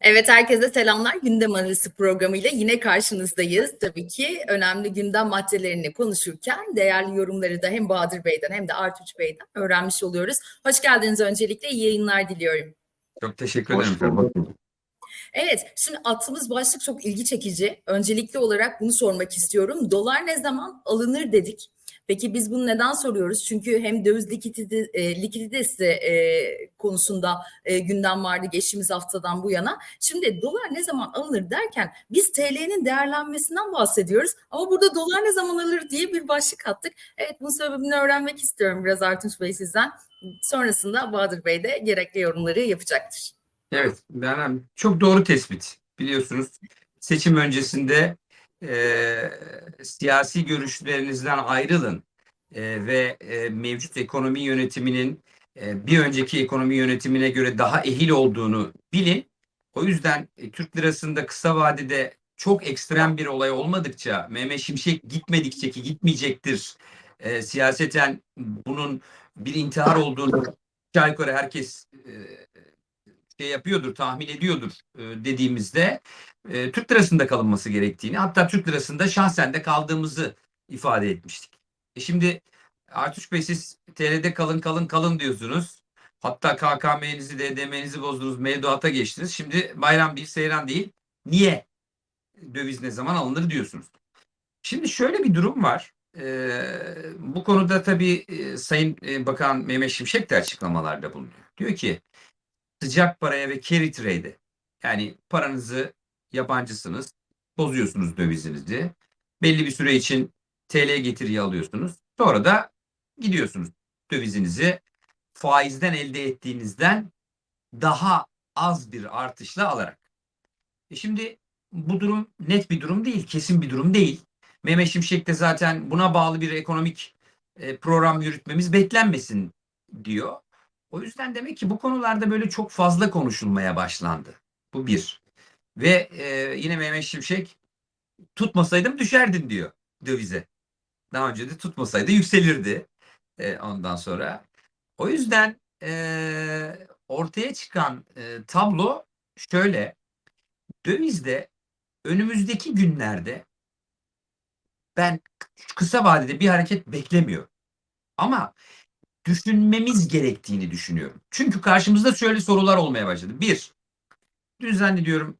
Evet, herkese selamlar. Gündem Analizi programıyla yine karşınızdayız. Tabii ki önemli gündem maddelerini konuşurken değerli yorumları da hem Bahadır Bey'den hem de Artuç Bey'den öğrenmiş oluyoruz. Hoş geldiniz öncelikle. iyi yayınlar diliyorum. Çok teşekkür Hoş ederim. bulduk. Evet, şimdi attığımız başlık çok ilgi çekici. Öncelikli olarak bunu sormak istiyorum. Dolar ne zaman alınır dedik. Peki biz bunu neden soruyoruz? Çünkü hem döviz likidite, e, likiditesi e, konusunda e, gündem vardı geçtiğimiz haftadan bu yana. Şimdi dolar ne zaman alınır derken biz TL'nin değerlenmesinden bahsediyoruz. Ama burada dolar ne zaman alır diye bir başlık attık. Evet bunun sebebini öğrenmek istiyorum biraz Artunç Bey sizden. Sonrasında Bahadır Bey de gerekli yorumları yapacaktır. Evet, ben çok doğru tespit. Biliyorsunuz seçim öncesinde e, siyasi görüşlerinizden ayrılın e, ve e, mevcut ekonomi yönetiminin e, bir önceki ekonomi yönetimine göre daha ehil olduğunu bilin. O yüzden e, Türk lirasında kısa vadede çok ekstrem bir olay olmadıkça, Mehmet Şimşek gitmedikçe ki gitmeyecektir. E, siyaseten bunun bir intihar olduğunu aşağı yukarı herkes e, şey yapıyordur, tahmin ediyordur e, dediğimizde e, Türk lirasında kalınması gerektiğini hatta Türk lirasında şahsen de kaldığımızı ifade etmiştik. E şimdi Artuş Bey siz TL'de kalın kalın kalın diyorsunuz. Hatta KKM'nizi, DDM'nizi bozdunuz, mevduata geçtiniz. Şimdi bayram değil, seyran değil. Niye döviz ne zaman alınır diyorsunuz. Şimdi şöyle bir durum var. Ee, bu konuda tabii e, Sayın e, Bakan Mehmet Şimşek de açıklamalarda bulunuyor. Diyor ki sıcak paraya ve carry trade'e yani paranızı yabancısınız, bozuyorsunuz dövizinizi. Belli bir süre için TL getiriyi alıyorsunuz. Sonra da gidiyorsunuz dövizinizi faizden elde ettiğinizden daha az bir artışla alarak. E şimdi bu durum net bir durum değil, kesin bir durum değil. Mehmet Şimşek de zaten buna bağlı bir ekonomik e, program yürütmemiz beklenmesin diyor. O yüzden demek ki bu konularda böyle çok fazla konuşulmaya başlandı. Bu bir. Ve e, yine Mehmet Şimşek tutmasaydım düşerdin diyor dövize. Daha önce de tutmasaydı yükselirdi e, ondan sonra. O yüzden e, ortaya çıkan e, tablo şöyle. Dövizde önümüzdeki günlerde ben kısa vadede bir hareket beklemiyorum. Ama düşünmemiz gerektiğini düşünüyorum. Çünkü karşımızda şöyle sorular olmaya başladı. Bir, dün zannediyorum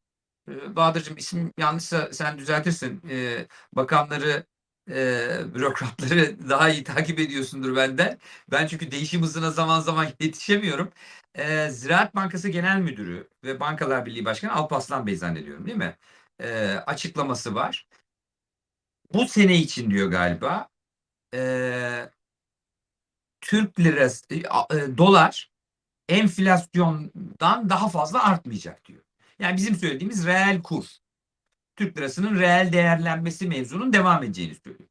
e, Bahadır'cığım isim yanlışsa sen düzeltirsin. E, bakanları, e, bürokratları daha iyi takip ediyorsundur benden. Ben çünkü değişim hızına zaman zaman yetişemiyorum. Ziraat Bankası Genel Müdürü ve Bankalar Birliği Başkanı Alparslan Bey zannediyorum değil mi? Açıklaması var. Bu sene için diyor galiba. E, Türk lirası, e, e, dolar enflasyondan daha fazla artmayacak diyor. Yani bizim söylediğimiz reel kur. Türk lirasının reel değerlenmesi mevzunun devam edeceğini söylüyor.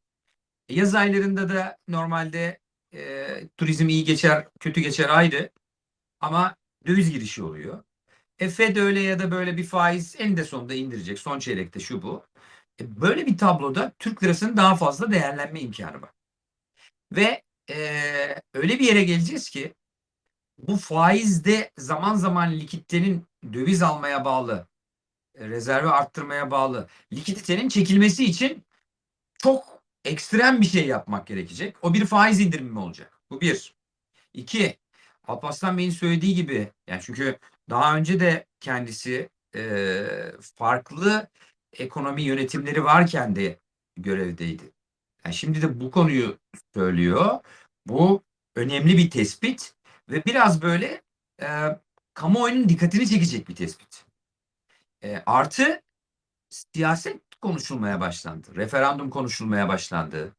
E, yaz aylarında da normalde e, turizm iyi geçer, kötü geçer ayrı. Ama döviz girişi oluyor. E, Fed öyle ya da böyle bir faiz en de sonunda indirecek. Son çeyrekte şu bu. E, böyle bir tabloda Türk lirasının daha fazla değerlenme imkanı var. Ve e, öyle bir yere geleceğiz ki bu faizde zaman zaman likiditenin döviz almaya bağlı, rezervi arttırmaya bağlı, likiditenin çekilmesi için çok ekstrem bir şey yapmak gerekecek. O bir faiz indirimi olacak. Bu bir. İki, Alparslan Bey'in söylediği gibi, yani çünkü daha önce de kendisi e, farklı ekonomi yönetimleri varken de görevdeydi. Yani şimdi de bu konuyu söylüyor. Bu önemli bir tespit ve biraz böyle e, kamuoyunun dikkatini çekecek bir tespit. E, artı siyaset konuşulmaya başlandı. Referandum konuşulmaya başlandı.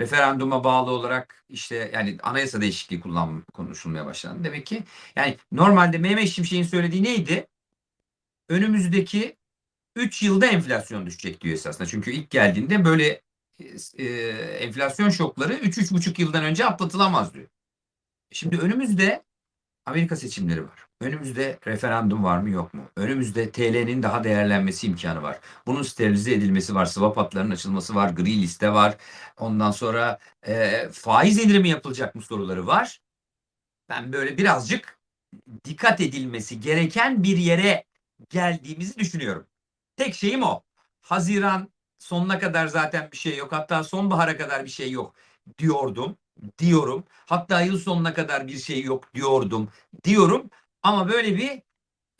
Referanduma bağlı olarak işte yani anayasa değişikliği kullan konuşulmaya başlandı. Demek ki yani normalde Mehmet Şimşek'in söylediği neydi? Önümüzdeki 3 yılda enflasyon düşecek diyor esasında. Çünkü ilk geldiğinde böyle e, enflasyon şokları 3-3,5 yıldan önce atlatılamaz diyor. Şimdi önümüzde Amerika seçimleri var. Önümüzde referandum var mı yok mu? Önümüzde TL'nin daha değerlenmesi imkanı var. Bunun sterilize edilmesi var. Swap hatlarının açılması var. Gri liste var. Ondan sonra e, faiz indirimi yapılacak mı soruları var. Ben böyle birazcık dikkat edilmesi gereken bir yere geldiğimizi düşünüyorum. Tek şeyim o. Haziran sonuna kadar zaten bir şey yok. Hatta sonbahara kadar bir şey yok diyordum. Diyorum. Hatta yıl sonuna kadar bir şey yok diyordum. Diyorum. Ama böyle bir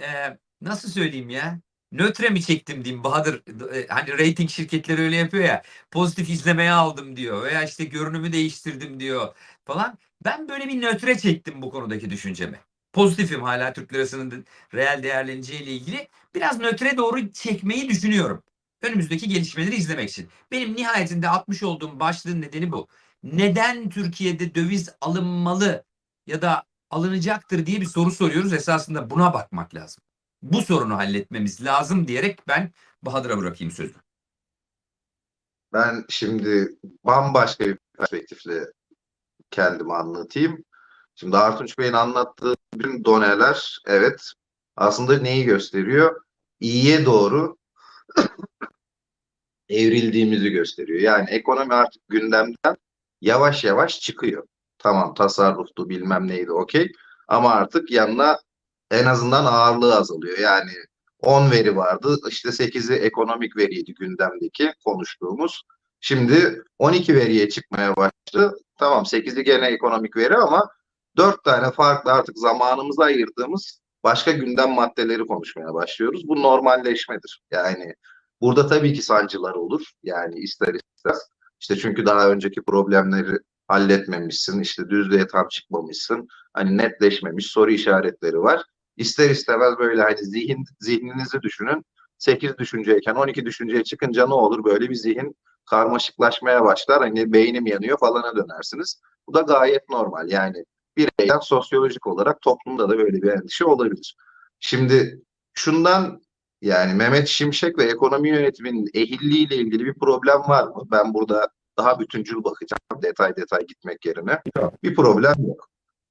e, nasıl söyleyeyim ya? Nötre mi çektim diyeyim Bahadır. e, Hani rating şirketleri öyle yapıyor ya. Pozitif izlemeye aldım diyor. Veya işte görünümü değiştirdim diyor falan. Ben böyle bir nötre çektim bu konudaki düşüncemi. Pozitifim hala Türk lirasının reel değerleneceğiyle ilgili. Biraz nötre doğru çekmeyi düşünüyorum. Önümüzdeki gelişmeleri izlemek için. Benim nihayetinde atmış olduğum başlığın nedeni bu. Neden Türkiye'de döviz alınmalı ya da alınacaktır diye bir soru soruyoruz. Esasında buna bakmak lazım. Bu sorunu halletmemiz lazım diyerek ben Bahadır'a bırakayım sözü. Ben şimdi bambaşka bir perspektifle kendimi anlatayım. Şimdi Artunç Bey'in anlattığı bütün doneler evet aslında neyi gösteriyor? İyiye doğru evrildiğimizi gösteriyor. Yani ekonomi artık gündemden yavaş yavaş çıkıyor. Tamam tasarruftu bilmem neydi okey ama artık yanına en azından ağırlığı azalıyor. Yani 10 veri vardı işte 8'i ekonomik veriydi gündemdeki konuştuğumuz. Şimdi 12 veriye çıkmaya başladı. Tamam 8'i gene ekonomik veri ama 4 tane farklı artık zamanımıza ayırdığımız başka gündem maddeleri konuşmaya başlıyoruz. Bu normalleşmedir. Yani burada tabii ki sancılar olur. Yani ister istemez. İşte çünkü daha önceki problemleri halletmemişsin. işte düzlüğe tam çıkmamışsın. Hani netleşmemiş soru işaretleri var. İster istemez böyle hani zihin zihninizi düşünün. 8 düşünceyken 12 düşünceye çıkınca ne olur? Böyle bir zihin karmaşıklaşmaya başlar. Hani beynim yanıyor falana dönersiniz. Bu da gayet normal. Yani bireyden sosyolojik olarak toplumda da böyle bir endişe olabilir. Şimdi şundan yani Mehmet Şimşek ve ekonomi yönetiminin ehilliğiyle ilgili bir problem var mı? Ben burada daha bütüncül bakacağım detay detay gitmek yerine. Bir problem yok.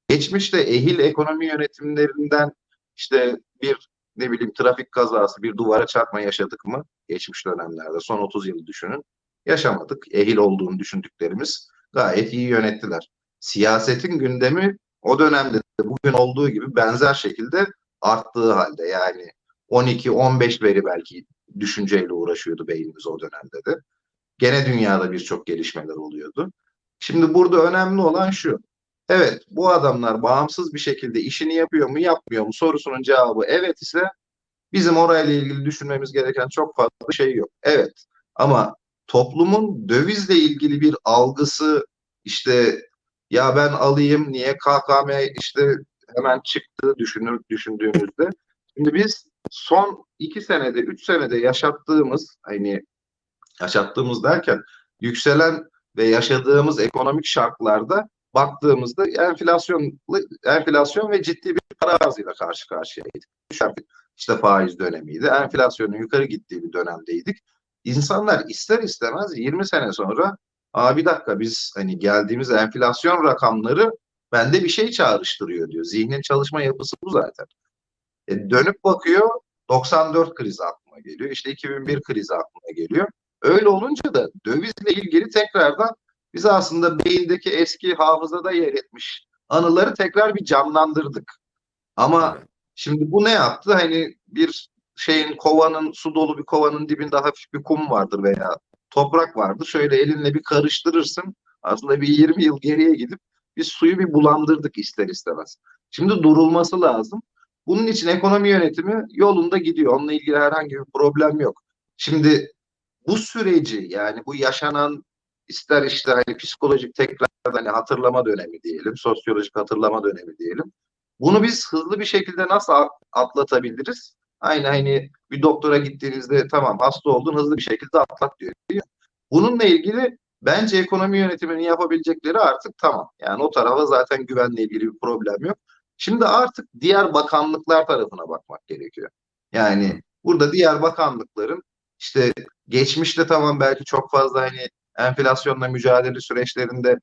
Geçmişte ehil ekonomi yönetimlerinden işte bir ne bileyim trafik kazası, bir duvara çarpma yaşadık mı? Geçmiş dönemlerde son 30 yılı düşünün. Yaşamadık. Ehil olduğunu düşündüklerimiz gayet iyi yönettiler. Siyasetin gündemi o dönemde de bugün olduğu gibi benzer şekilde arttığı halde yani 12-15 veri belki düşünceyle uğraşıyordu beynimiz o dönemde de. Gene dünyada birçok gelişmeler oluyordu. Şimdi burada önemli olan şu. Evet bu adamlar bağımsız bir şekilde işini yapıyor mu yapmıyor mu sorusunun cevabı evet ise bizim orayla ilgili düşünmemiz gereken çok fazla şey yok. Evet ama toplumun dövizle ilgili bir algısı işte ya ben alayım niye KKM işte hemen çıktı düşünür, düşündüğümüzde şimdi biz son iki senede üç senede yaşattığımız hani yaşattığımız derken yükselen ve yaşadığımız ekonomik şartlarda baktığımızda enflasyon enflasyon ve ciddi bir para arzıyla karşı karşıyaydık. İşte faiz dönemiydi. Enflasyonun yukarı gittiği bir dönemdeydik. İnsanlar ister istemez 20 sene sonra Aa bir dakika biz hani geldiğimiz enflasyon rakamları bende bir şey çağrıştırıyor diyor. Zihnin çalışma yapısı bu zaten. E, dönüp bakıyor 94 krizi aklıma geliyor. İşte 2001 krizi aklıma geliyor. Öyle olunca da dövizle ilgili tekrardan biz aslında beyindeki eski hafızada yer etmiş anıları tekrar bir canlandırdık. Ama şimdi bu ne yaptı? Hani bir şeyin kovanın su dolu bir kovanın dibinde hafif bir kum vardır veya toprak vardır. Şöyle elinle bir karıştırırsın. Aslında bir 20 yıl geriye gidip biz suyu bir bulandırdık ister istemez. Şimdi durulması lazım. Bunun için ekonomi yönetimi yolunda gidiyor. Onunla ilgili herhangi bir problem yok. Şimdi bu süreci yani bu yaşanan ister işte hani psikolojik tekrar hani hatırlama dönemi diyelim, sosyolojik hatırlama dönemi diyelim. Bunu biz hızlı bir şekilde nasıl atlatabiliriz? Aynı hani bir doktora gittiğinizde tamam hasta oldun hızlı bir şekilde atlat diyor. Bununla ilgili bence ekonomi yönetiminin yapabilecekleri artık tamam. Yani o tarafa zaten güvenle ilgili bir problem yok. Şimdi artık diğer bakanlıklar tarafına bakmak gerekiyor. Yani burada diğer bakanlıkların işte geçmişte tamam belki çok fazla hani enflasyonla mücadele süreçlerinde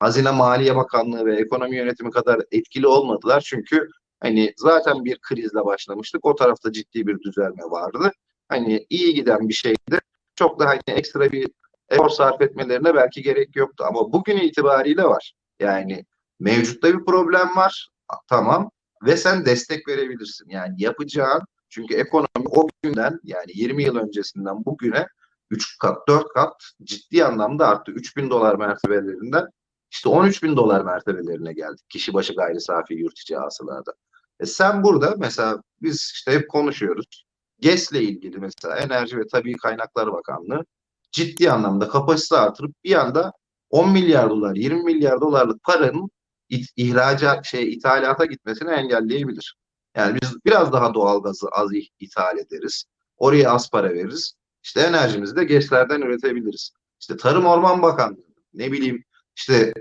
Hazine Maliye Bakanlığı ve Ekonomi Yönetimi kadar etkili olmadılar. Çünkü hani zaten bir krizle başlamıştık. O tarafta ciddi bir düzelme vardı. Hani iyi giden bir şeydi. Çok da hani ekstra bir efor sarf etmelerine belki gerek yoktu. Ama bugün itibariyle var. Yani mevcutta bir problem var. Tamam. Ve sen destek verebilirsin. Yani yapacağın Çünkü ekonomi o günden yani 20 yıl öncesinden bugüne 3 kat 4 kat ciddi anlamda arttı. 3000 dolar mertebelerinden işte 13 bin dolar mertebelerine geldik. Kişi başı gayri safi yurt içi hasılada. E sen burada mesela biz işte hep konuşuyoruz. GES'le ilgili mesela Enerji ve Tabii Kaynaklar Bakanlığı ciddi anlamda kapasite artırıp bir anda 10 milyar dolar, 20 milyar dolarlık paranın ihraca şey ithalata gitmesini engelleyebilir. Yani biz biraz daha doğalgazı az ithal ederiz. Oraya az para veririz. İşte enerjimizi de GES'lerden üretebiliriz. İşte Tarım Orman Bakanlığı ne bileyim işte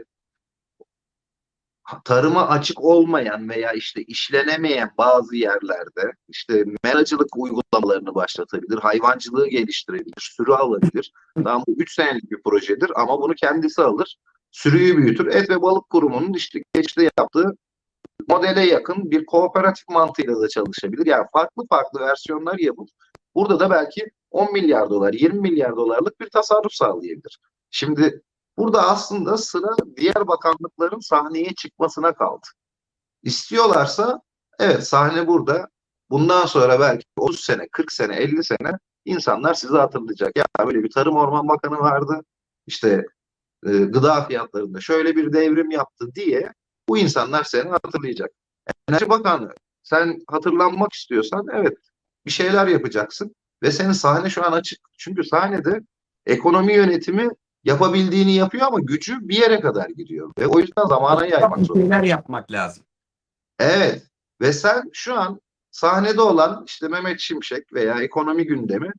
tarıma açık olmayan veya işte işlenemeyen bazı yerlerde işte meracılık uygulamalarını başlatabilir, hayvancılığı geliştirebilir, sürü alabilir. Tamam bu 3 senelik bir projedir ama bunu kendisi alır, sürüyü büyütür. Et ve Balık Kurumu'nun işte geçti yaptığı modele yakın bir kooperatif mantığıyla da çalışabilir. Yani farklı farklı versiyonlar yapıp burada da belki 10 milyar dolar, 20 milyar dolarlık bir tasarruf sağlayabilir. Şimdi Burada aslında sıra diğer bakanlıkların sahneye çıkmasına kaldı. İstiyorlarsa evet sahne burada. Bundan sonra belki 30 sene, 40 sene, 50 sene insanlar sizi hatırlayacak. Ya böyle bir Tarım Orman Bakanı vardı. İşte e, gıda fiyatlarında şöyle bir devrim yaptı diye bu insanlar seni hatırlayacak. Enerji Bakanı sen hatırlanmak istiyorsan evet bir şeyler yapacaksın ve senin sahne şu an açık. Çünkü sahnede ekonomi yönetimi yapabildiğini yapıyor ama gücü bir yere kadar gidiyor. Ve o yüzden zamana yaymak Bir zorunda. şeyler yapmak lazım. Evet. Ve sen şu an sahnede olan işte Mehmet Şimşek veya ekonomi gündemi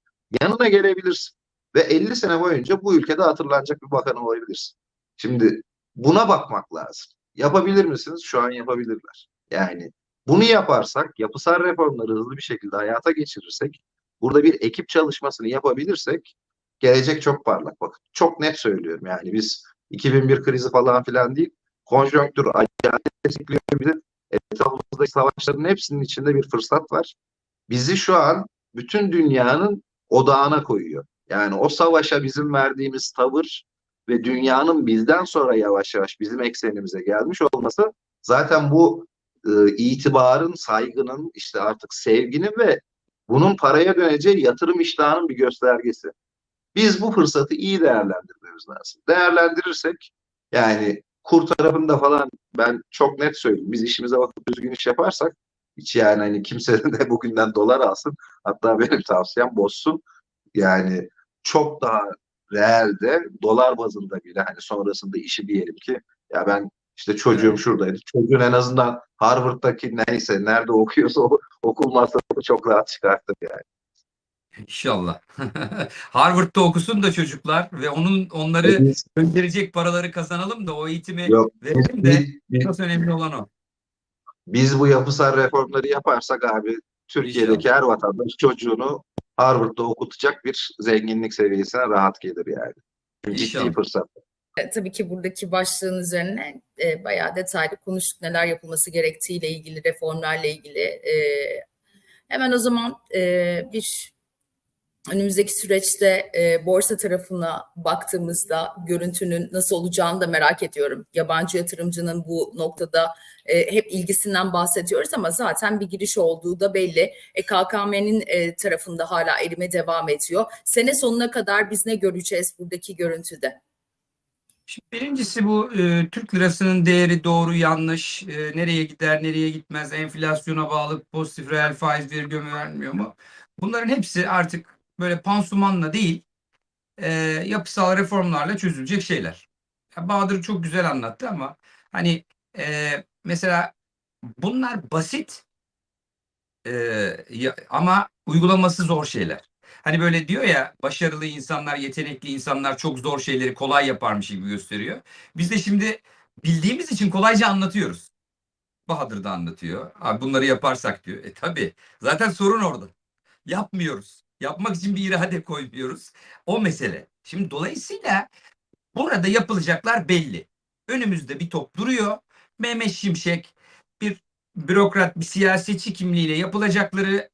yanına gelebilirsin. Ve 50 sene boyunca bu ülkede hatırlanacak bir bakan olabilirsin. Şimdi buna bakmak lazım. Yapabilir misiniz? Şu an yapabilirler. Yani bunu yaparsak, yapısal reformları hızlı bir şekilde hayata geçirirsek, burada bir ekip çalışmasını yapabilirsek gelecek çok parlak. Bakın çok net söylüyorum yani biz 2001 krizi falan filan değil, konjonktür acayip destekliyor bizi. Etrafımızdaki savaşların hepsinin içinde bir fırsat var. Bizi şu an bütün dünyanın odağına koyuyor. Yani o savaşa bizim verdiğimiz tavır ve dünyanın bizden sonra yavaş yavaş bizim eksenimize gelmiş olması zaten bu e, itibarın, saygının, işte artık sevginin ve bunun paraya döneceği yatırım iştahının bir göstergesi. Biz bu fırsatı iyi değerlendirmemiz lazım. Değerlendirirsek yani kur tarafında falan ben çok net söyleyeyim. Biz işimize bakıp düzgün iş yaparsak hiç yani hani kimse de bugünden dolar alsın. Hatta benim tavsiyem bozsun. Yani çok daha realde dolar bazında bile hani sonrasında işi diyelim ki ya ben işte çocuğum şuradaydı. Çocuğun en azından Harvard'daki neyse nerede okuyorsa o okul masrafını çok rahat çıkartır yani. İnşallah. Harvard'da okusun da çocuklar ve onun onları gönderecek paraları kazanalım da o eğitimi Yok, verelim de esas önemli olan o. biz bu yapısal reformları yaparsak abi Türkiye'deki her vatandaş çocuğunu Harvard'da okutacak bir zenginlik seviyesine rahat gelir yani. Ciddi İnşallah. fırsat. E, tabii ki buradaki başlığın üzerine e, bayağı detaylı konuştuk neler yapılması gerektiğiyle ilgili, reformlarla ilgili. E, hemen o zaman e, bir önümüzdeki süreçte e, borsa tarafına baktığımızda görüntünün nasıl olacağını da merak ediyorum. Yabancı yatırımcının bu noktada e, hep ilgisinden bahsediyoruz ama zaten bir giriş olduğu da belli. E, KKM'nin e, tarafında hala erime devam ediyor. Sene sonuna kadar biz ne göreceğiz buradaki görüntüde? Şimdi birincisi bu e, Türk lirasının değeri doğru yanlış, e, nereye gider nereye gitmez, enflasyona bağlı pozitif reel faiz vergi mi vermiyor mu? Bunların hepsi artık böyle pansumanla değil, e, yapısal reformlarla çözülecek şeyler. Ya Bahadır çok güzel anlattı ama hani e, mesela bunlar basit e, ya- ama uygulaması zor şeyler. Hani böyle diyor ya başarılı insanlar, yetenekli insanlar çok zor şeyleri kolay yaparmış gibi gösteriyor. Biz de şimdi bildiğimiz için kolayca anlatıyoruz. Bahadır da anlatıyor. Abi bunları yaparsak diyor. E tabi zaten sorun orada. Yapmıyoruz. Yapmak için bir irade koymuyoruz. O mesele. Şimdi dolayısıyla burada yapılacaklar belli. Önümüzde bir top duruyor. Mehmet Şimşek bir bürokrat, bir siyasetçi kimliğiyle yapılacakları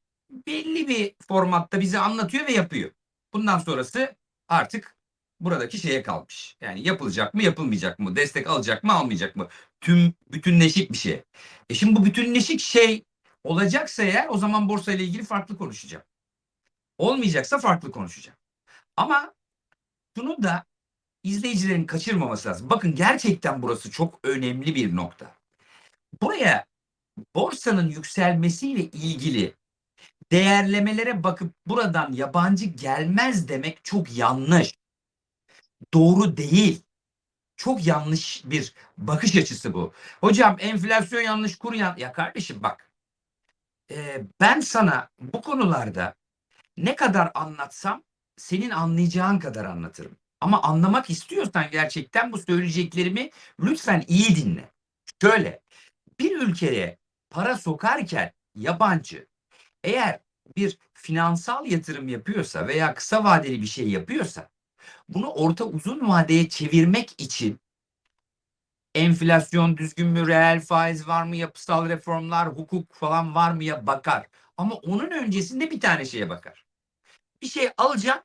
belli bir formatta bize anlatıyor ve yapıyor. Bundan sonrası artık buradaki şeye kalmış. Yani yapılacak mı, yapılmayacak mı? Destek alacak mı, almayacak mı? Tüm bütünleşik bir şey. E şimdi bu bütünleşik şey Olacaksa eğer o zaman borsa ile ilgili farklı konuşacağım. Olmayacaksa farklı konuşacağım. Ama şunu da izleyicilerin kaçırmaması lazım. Bakın gerçekten burası çok önemli bir nokta. Buraya borsanın yükselmesiyle ilgili değerlemelere bakıp buradan yabancı gelmez demek çok yanlış. Doğru değil. Çok yanlış bir bakış açısı bu. Hocam enflasyon yanlış, kur yanlış. Ya kardeşim bak. e, ben sana bu konularda ne kadar anlatsam senin anlayacağın kadar anlatırım. Ama anlamak istiyorsan gerçekten bu söyleyeceklerimi lütfen iyi dinle. Şöyle bir ülkeye para sokarken yabancı eğer bir finansal yatırım yapıyorsa veya kısa vadeli bir şey yapıyorsa bunu orta uzun vadeye çevirmek için enflasyon düzgün mü, reel faiz var mı, yapısal reformlar, hukuk falan var mıya bakar. Ama onun öncesinde bir tane şeye bakar. Bir şey alacağım,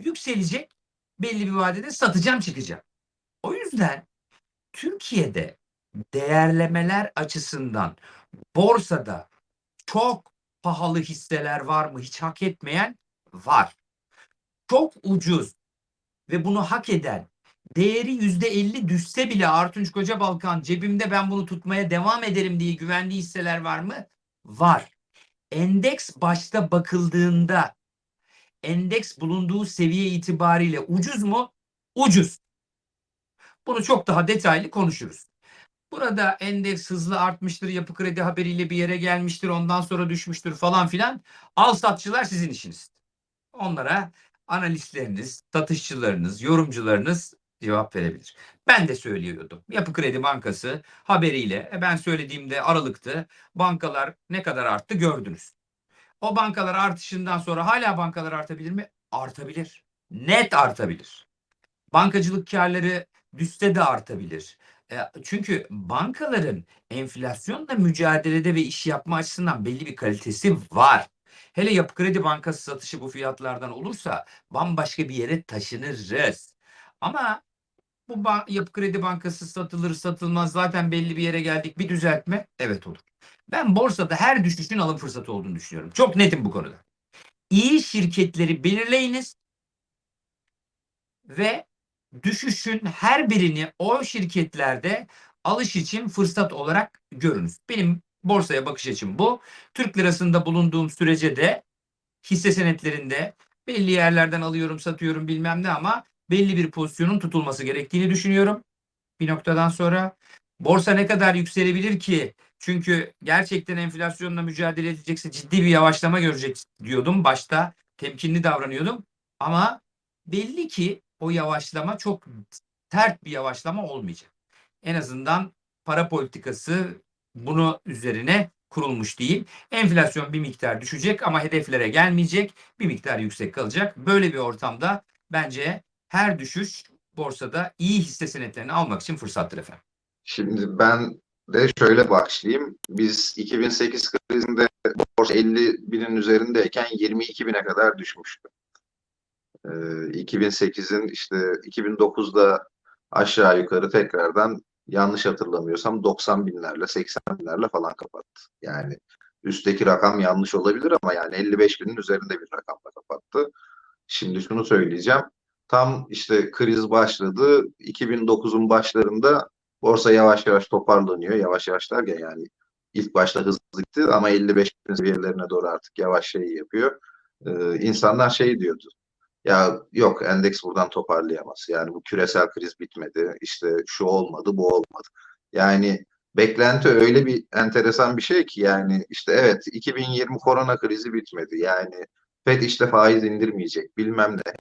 yükselecek, belli bir vadede satacağım, çıkacağım. O yüzden Türkiye'de değerlemeler açısından borsada çok pahalı hisseler var mı? Hiç hak etmeyen var. Çok ucuz ve bunu hak eden değeri yüzde elli düşse bile Artunç Kocabalkan cebimde ben bunu tutmaya devam ederim diye güvenli hisseler var mı? Var. Endeks başta bakıldığında endeks bulunduğu seviye itibariyle ucuz mu? Ucuz. Bunu çok daha detaylı konuşuruz. Burada endeks hızlı artmıştır, yapı kredi haberiyle bir yere gelmiştir, ondan sonra düşmüştür falan filan. Al satçılar sizin işiniz. Onlara analistleriniz, satışçılarınız, yorumcularınız cevap verebilir. Ben de söylüyordum. Yapı Kredi Bankası haberiyle e, ben söylediğimde Aralık'tı. Bankalar ne kadar arttı gördünüz. O bankalar artışından sonra hala bankalar artabilir mi? Artabilir. Net artabilir. Bankacılık karları düşse de artabilir. E, Çünkü bankaların enflasyonla mücadelede ve iş yapma açısından belli bir kalitesi var. Hele Yapı Kredi Bankası satışı bu fiyatlardan olursa bambaşka bir yere taşınırız. Ama bu Yapı Kredi Bankası satılır satılmaz zaten belli bir yere geldik bir düzeltme evet olur. Ben borsada her düşüşün alım fırsatı olduğunu düşünüyorum. Çok netim bu konuda. İyi şirketleri belirleyiniz ve düşüşün her birini o şirketlerde alış için fırsat olarak görünüz. Benim borsaya bakış açım bu. Türk lirasında bulunduğum sürece de hisse senetlerinde belli yerlerden alıyorum, satıyorum bilmem ne ama belli bir pozisyonun tutulması gerektiğini düşünüyorum. Bir noktadan sonra borsa ne kadar yükselebilir ki? Çünkü gerçekten enflasyonla mücadele edecekse ciddi bir yavaşlama görecek diyordum. Başta temkinli davranıyordum. Ama belli ki o yavaşlama çok sert bir yavaşlama olmayacak. En azından para politikası bunu üzerine kurulmuş değil. Enflasyon bir miktar düşecek ama hedeflere gelmeyecek. Bir miktar yüksek kalacak. Böyle bir ortamda bence her düşüş borsada iyi hisse senetlerini almak için fırsattır efendim. Şimdi ben de şöyle başlayayım. Biz 2008 krizinde borsa 50 binin üzerindeyken 22 bine kadar düşmüştü. Ee, 2008'in işte 2009'da aşağı yukarı tekrardan yanlış hatırlamıyorsam 90 binlerle 80 binlerle falan kapattı. Yani üstteki rakam yanlış olabilir ama yani 55 binin üzerinde bir rakamla kapattı. Şimdi şunu söyleyeceğim. Tam işte kriz başladı. 2009'un başlarında borsa yavaş yavaş toparlanıyor. Yavaş yavaş derken yani ilk başta hızlı gitti ama 55 bin seviyelerine doğru artık yavaş şey yapıyor. Ee, insanlar şey diyordu. Ya yok endeks buradan toparlayamaz. Yani bu küresel kriz bitmedi. İşte şu olmadı, bu olmadı. Yani beklenti öyle bir enteresan bir şey ki yani işte evet 2020 korona krizi bitmedi. Yani FED işte faiz indirmeyecek bilmem ne.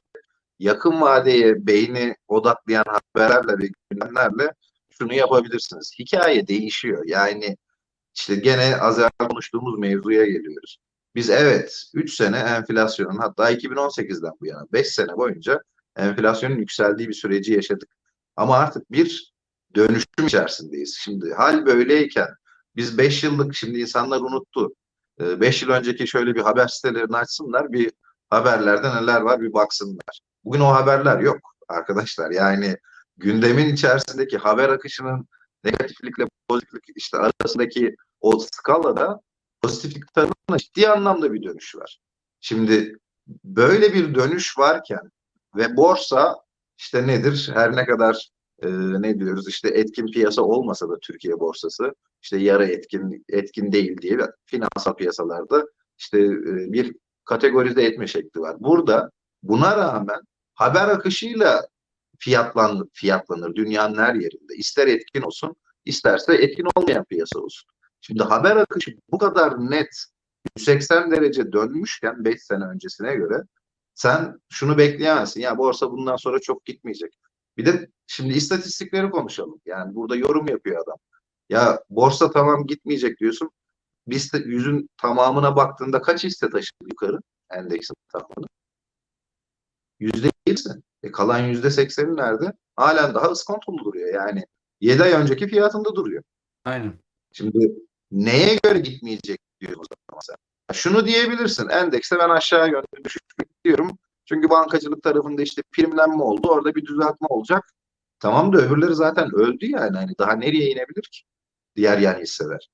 Yakın vadeye beyni odaklayan haberlerle ve gündemlerle şunu yapabilirsiniz. Hikaye değişiyor. Yani işte gene az evvel konuştuğumuz mevzuya geliyoruz. Biz evet 3 sene enflasyonun hatta 2018'den bu yana 5 sene boyunca enflasyonun yükseldiği bir süreci yaşadık. Ama artık bir dönüşüm içerisindeyiz. Şimdi hal böyleyken biz 5 yıllık şimdi insanlar unuttu. 5 yıl önceki şöyle bir haber sitelerini açsınlar bir haberlerde neler var bir baksınlar. Bugün o haberler yok arkadaşlar. Yani gündemin içerisindeki haber akışının negatiflikle pozitiflik işte arasındaki o skalada pozitiflik tarafında ciddi anlamda bir dönüş var. Şimdi böyle bir dönüş varken ve borsa işte nedir? Her ne kadar e, ne diyoruz işte etkin piyasa olmasa da Türkiye borsası işte yarı etkin etkin değil diye finansal piyasalarda işte e, bir kategorize etme şekli var. Burada buna rağmen haber akışıyla fiyatlan, fiyatlanır dünyanın her yerinde. İster etkin olsun, isterse etkin olmayan piyasa olsun. Şimdi haber akışı bu kadar net 180 derece dönmüşken 5 sene öncesine göre sen şunu bekleyemezsin. Ya borsa bundan sonra çok gitmeyecek. Bir de şimdi istatistikleri konuşalım. Yani burada yorum yapıyor adam. Ya borsa tamam gitmeyecek diyorsun. Biz de yüzün tamamına baktığında kaç hisse taşıdı yukarı endeksin tamamını? Yüzde yirmi. E kalan yüzde sekseni nerede? Halen daha ıskontolu duruyor. Yani 7 ay önceki fiyatında duruyor. Aynen. Şimdi neye göre gitmeyecek diyor o zaman sen. Şunu diyebilirsin. Endekste ben aşağı yönlü düşüş bekliyorum. Çünkü bankacılık tarafında işte primlenme oldu. Orada bir düzeltme olacak. Tamam da öbürleri zaten öldü yani. Hani daha nereye inebilir ki? Diğer yan hisseler.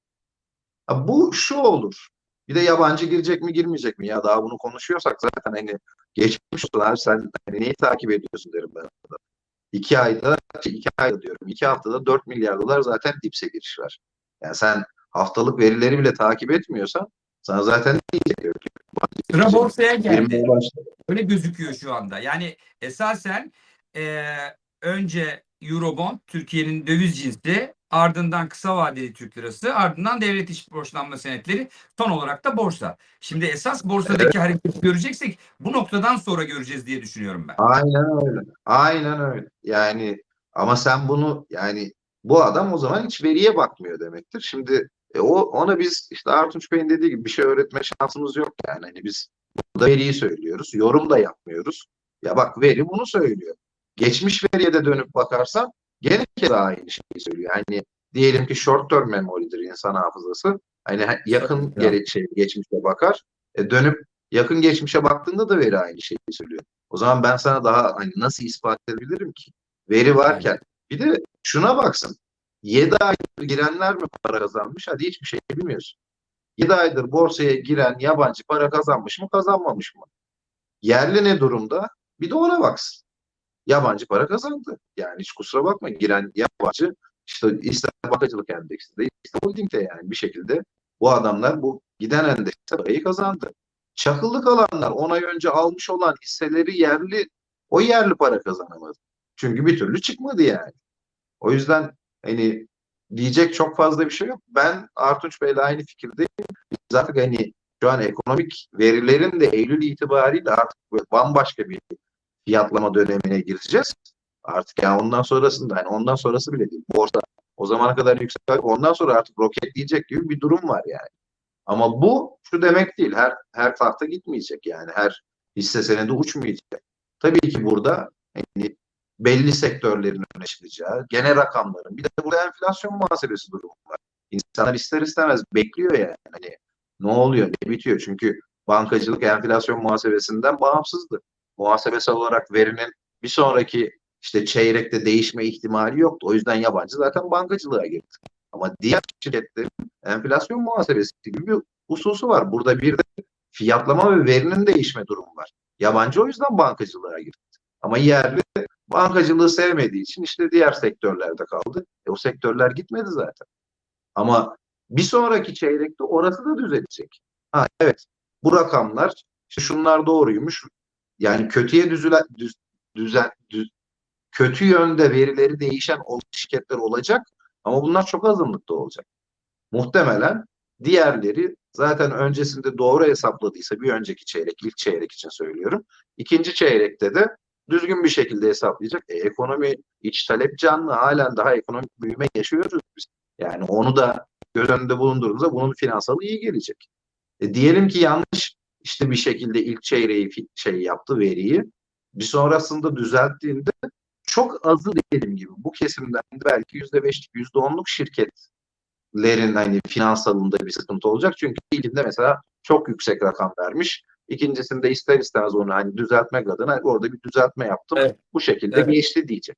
Ha, bu şu olur. Bir de yabancı girecek mi girmeyecek mi? Ya daha bunu konuşuyorsak zaten hani geçmiş olan sen hani neyi takip ediyorsun derim ben. Orada. İki ayda, iki ayda diyorum. iki haftada 4 milyar dolar zaten dipse giriş var. Yani sen haftalık verileri bile takip etmiyorsan sana zaten ne diyecek? Sıra borsaya geldi. Öyle gözüküyor şu anda. Yani esasen e, önce Eurobond Türkiye'nin döviz cinsi ardından kısa vadeli Türk lirası ardından devlet iş borçlanma senetleri son olarak da borsa. Şimdi esas borsadaki hareketi göreceksek bu noktadan sonra göreceğiz diye düşünüyorum ben. Aynen öyle. Aynen öyle. Yani ama sen bunu yani bu adam o zaman hiç veriye bakmıyor demektir. Şimdi e, o ona biz işte Artunç Bey'in dediği gibi bir şey öğretme şansımız yok yani. Hani biz burada veriyi söylüyoruz. Yorum da yapmıyoruz. Ya bak veri bunu söylüyor. Geçmiş veriye de dönüp bakarsan gene kez aynı şeyi söylüyor. Hani diyelim ki short term memory'dir insan hafızası. Hani ha- yakın Ya. şey geçmişe bakar. E, dönüp yakın geçmişe baktığında da veri aynı şeyi söylüyor. O zaman ben sana daha hani nasıl ispat edebilirim ki? Veri varken. Bir de şuna baksın. 7 aydır girenler mi para kazanmış? Hadi hiçbir şey bilmiyorsun. 7 aydır borsaya giren yabancı para kazanmış mı kazanmamış mı? Yerli ne durumda? Bir de ona baksın. Yabancı para kazandı. Yani hiç kusura bakma giren yabancı işte ister bankacılık endeksinde ister holdingde yani bir şekilde bu adamlar bu giden endekste parayı kazandı. Çakılı kalanlar 10 ay önce almış olan hisseleri yerli o yerli para kazanamadı. Çünkü bir türlü çıkmadı yani. O yüzden hani diyecek çok fazla bir şey yok. Ben Artunç Bey'le aynı fikirdeyim. Biz artık hani şu an ekonomik verilerin de Eylül itibariyle artık bambaşka bir fiyatlama dönemine gireceğiz. Artık yani ondan sonrasında hani ondan sonrası bile değil. Borsa o zamana kadar yüksek ondan sonra artık roketleyecek gibi bir durum var yani. Ama bu şu demek değil. Her her tahta gitmeyecek yani. Her hisse senedi uçmayacak. Tabii ki burada hani belli sektörlerin öne çıkacağı, gene rakamların. Bir de burada enflasyon muhasebesi durumu var. İnsanlar ister istemez bekliyor yani. Hani ne oluyor, ne bitiyor? Çünkü bankacılık enflasyon muhasebesinden bağımsızdı. Muhasebesel olarak verinin bir sonraki işte çeyrekte değişme ihtimali yoktu. O yüzden yabancı zaten bankacılığa girdi. Ama diğer şirketlerin enflasyon muhasebesi gibi bir hususu var. Burada bir de fiyatlama ve verinin değişme durumu var. Yabancı o yüzden bankacılığa girdi. Ama yerli bankacılığı sevmediği için işte diğer sektörlerde kaldı. E, o sektörler gitmedi zaten. Ama bir sonraki çeyrekte orası da düzelecek. Ha evet bu rakamlar işte şunlar doğruymuş. Yani kötüye düzülen düz, düzen düz, kötü yönde verileri değişen şirketler olacak ama bunlar çok azınlıkta olacak. Muhtemelen diğerleri zaten öncesinde doğru hesapladıysa bir önceki çeyrek, ilk çeyrek için söylüyorum. İkinci çeyrekte de düzgün bir şekilde hesaplayacak. E, ekonomi iç talep canlı. Halen daha ekonomik büyüme yaşıyoruz biz. Yani onu da göz önünde bulundurduğumuzda bunun finansalı iyi gelecek. E, diyelim ki yanlış işte bir şekilde ilk çeyreği şey yaptı veriyi. Bir sonrasında düzelttiğinde çok azı dediğim gibi bu kesimden belki yüzde beşlik, yüzde onluk şirketlerin hani finansalında bir sıkıntı olacak. Çünkü ilkinde mesela çok yüksek rakam vermiş. İkincisinde ister istemez onu hani düzeltmek adına orada bir düzeltme yaptım. Evet. Bu şekilde Evet. geçti diyecek.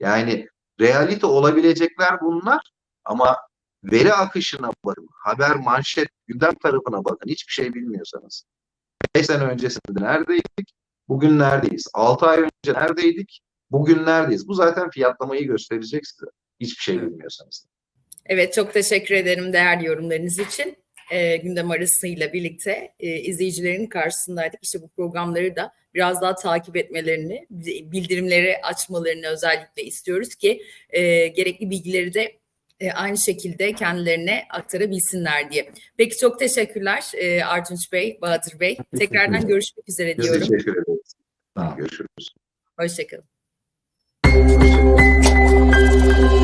Yani realite olabilecekler bunlar ama veri akışına bakın. Haber, manşet, gündem tarafına bakın. Hiçbir şey bilmiyorsanız. 5 sene öncesinde neredeydik? Bugün neredeyiz? 6 ay önce neredeydik? Bugün neredeyiz? Bu zaten fiyatlamayı gösterecek size. Hiçbir şey bilmiyorsanız. Evet çok teşekkür ederim değerli yorumlarınız için. Ee, gündem arasıyla birlikte e, izleyicilerin karşısındaydık. İşte bu programları da biraz daha takip etmelerini, bildirimleri açmalarını özellikle istiyoruz ki e, gerekli bilgileri de e, aynı şekilde kendilerine aktarabilsinler diye. Peki çok teşekkürler e, Artunç Bey, Bahadır Bey. Tekrardan görüşmek üzere Biz diyorum. teşekkür ederiz. Tamam. Görüşürüz. Hoşçakalın. Hoşçakalın.